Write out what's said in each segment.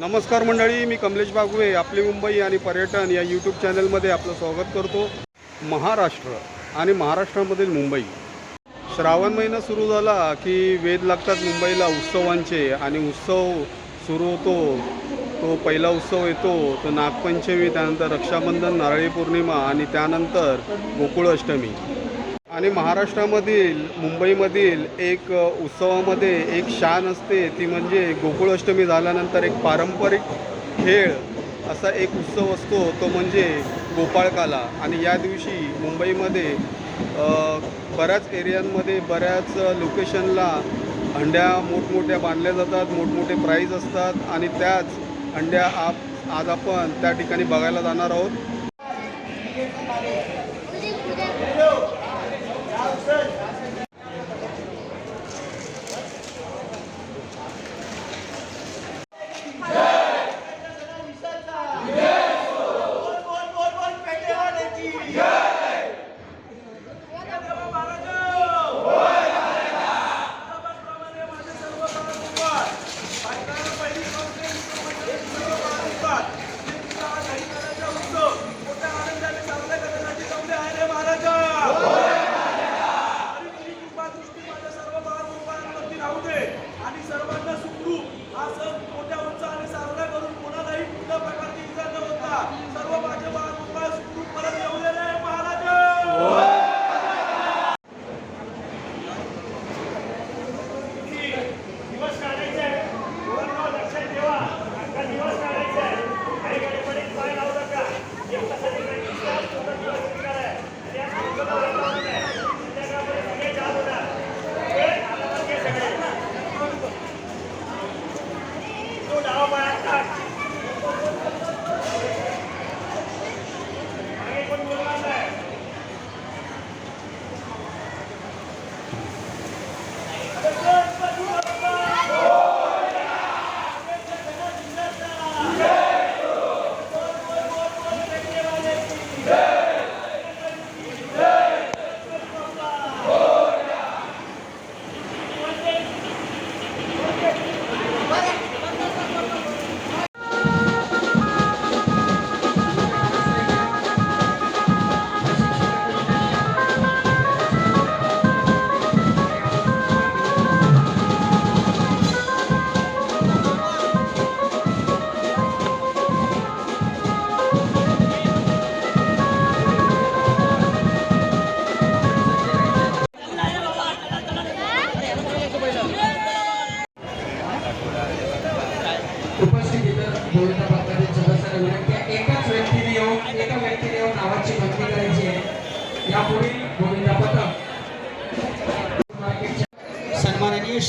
नमस्कार मंडळी मी कमलेश बागवे आपली मुंबई आणि पर्यटन या यूट्यूब चॅनलमध्ये आपलं स्वागत करतो. महाराष्ट्र आणि महाराष्ट्रामधील मुंबई. श्रावण महिना सुरू झाला की वेध लागतात मुंबईला उत्सवांचे आणि उत्सव सुरू होतो. तो पहिला उत्सव येतो तो नागपंचमी त्यानंतर रक्षाबंधन नारळी पौर्णिमा आणि त्यानंतर गोकुळ अष्टमी आणि महाराष्ट्रामधील मुंबईमधील एक उत्सवामध्ये एक शान असते. ती म्हणजे गोकुळ अष्टमी झाल्यानंतर एक पारंपरिक खेळ असा एक उत्सव असतो. तो म्हणजे गोपाळकाला. आणि या दिवशी मुंबईमध्ये बऱ्याच एरियांमध्ये बऱ्याच लोकेशनला हंड्या मोठमोठ्या बांधल्या जातात मोठमोठे प्राईज असतात. आणि त्याच अंड्या आप आज आपण त्या ठिकाणी बघायला जाणार आहोत.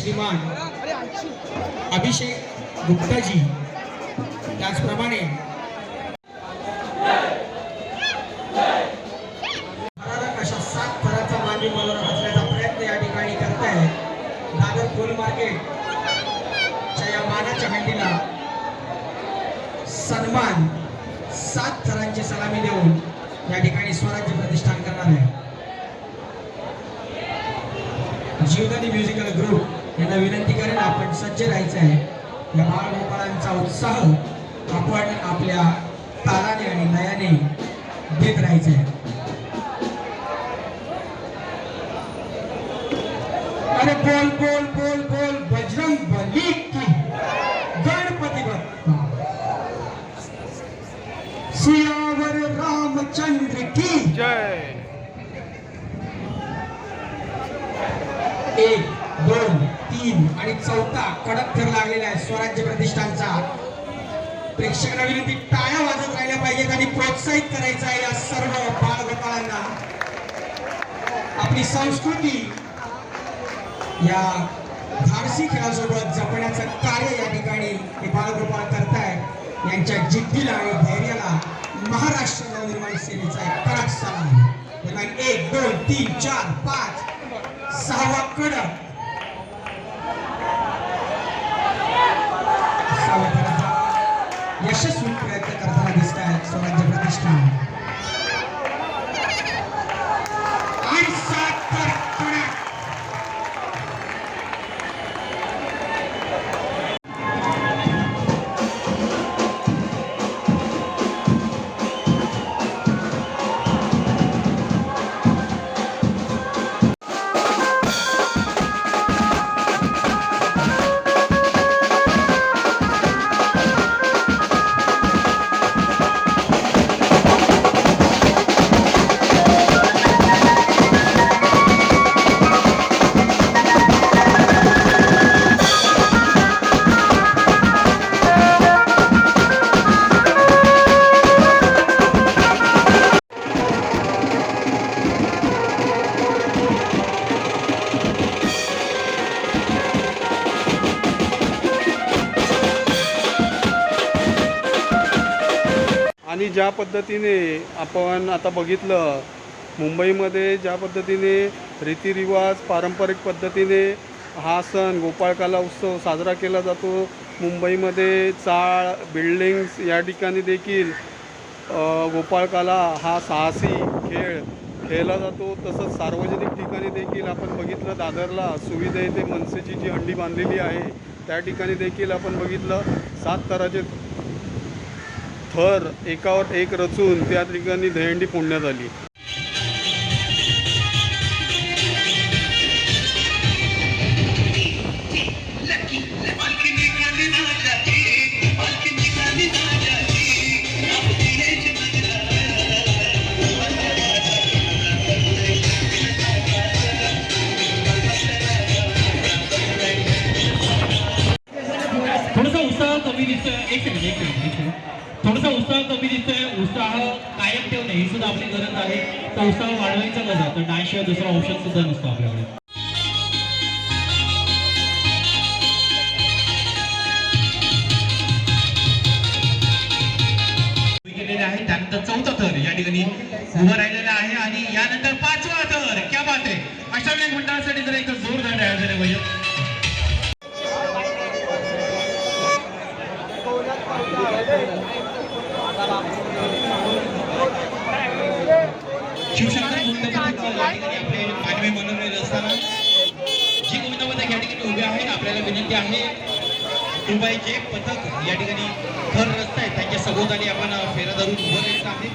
श्रीमान अभिषेक गुप्ताजी त्याचप्रमाणे अशा सात थराचा मानवी मनोरा असल्याचा प्रयत्न या ठिकाणी करताय. दादर फुल मार्केट च्या या मानाच्या हंडीला सन्मान सात थरांची सलामी देऊन या ठिकाणी स्वराज्य प्रतिष्ठान करणार आहे. जीवदानी म्युझिकल ग्रुप यांना विनंती करेन आपण सज्ज राहायचं आहे. या बाळगोपाळांचा उत्साह आपण आपल्या तालाने आणि लयाने देत राहायचं आहे. अरे बोल बोल बोल. आता कडक थर लागलेला आहे. स्वराज्य प्रतिष्ठानचा. प्रेक्षकांना विनंती टाळ्या वाजत राहिल्या पाहिजेत आणि प्रोत्साहित करायचं आहे या सर्व बाळगोपाळांना आपली संस्कृती या धाडसी खेळासोबत जपण्याचं कार्य या ठिकाणी हे बाळगोपाळ करतायत यांच्या जिद्दीला आणि धैर्याला महाराष्ट्र नवनिर्माण सेनेचा एक कडक सलाम. एक दोन तीन चार पाच. सहावा कडक ज्या पद्धतीने आपण आता बघितलं मुंबईमध्ये ज्या पद्धतीने रीतिरिवाज पारंपरिक पद्धतीने हा सण गोपाळकाला उत्सव साजरा केला जातो मुंबईमध्ये चाळ बिल्डिंग्स या ठिकाणी देखील गोपाळकाला हा साहसी खेळ खेळला जातो. तसंच सार्वजनिक ठिकाणी देखील आपण बघितलं दादरला सुविधा येथे मनसेची जी हंडी बांधलेली आहे त्या ठिकाणी देखील आपण बघितलं. सात तराचे थर एकावर एक रचून त्या ठिकाणी दहीहंडी फोडण्यात आली. सुद्धा आपली गरज आहे. तर उत्साह वाढवायचा कसा तर डान्सशिवाय दुसरा ऑप्शन सुद्धा नसतो आपल्याकडे. केलेले आहे. त्यानंतर चौथा थर या ठिकाणी उभं राहिलेला आहे. आणि यानंतर पाचवा थर क्या बात आहे. अष्टविनायक मंडळासाठी जर आहे आपल्याला विनंती आहे दुबईचे पथक या ठिकाणी थर रस्ता आहे त्यांच्या सभोवताली आपण फेरा धरून उभं राहायचं आहे.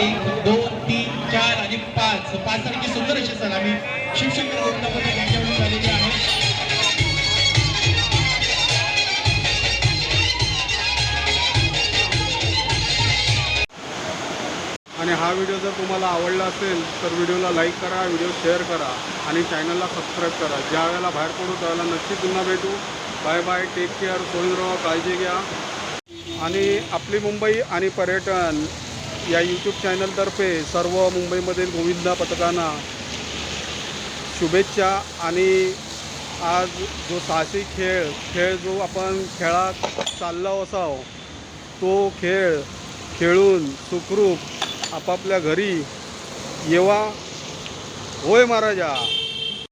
एक दोन तीन चार आणि पाच. पाच तारखे सुंदर अशी आम्ही शिवशंकर गोविंद पथक व्हिडिओ जर तुम्हाला आवडला असेल तर व्हिडिओला लाईक करा व्हिडिओ शेअर करा आणि चॅनलला सबस्क्राईब करा. ज्या वेळेला बाहेर पडू त्यावेळेला नक्की पुन्हा भेटू. बाय बाय टेक केअर सोयींद्रावा काळजी घ्या. आणि आपली मुंबई आणि पर्यटन या यूट्यूब चॅनलतर्फे सर्व मुंबईमधील गोविंदा पथकांना शुभेच्छा आणि आज जो साहसी खेळ खेळ जो आपण खेळात चालला असाव तो खेळ खेळून सुखरूप आपापल्या घरी येवा. होय महाराजा.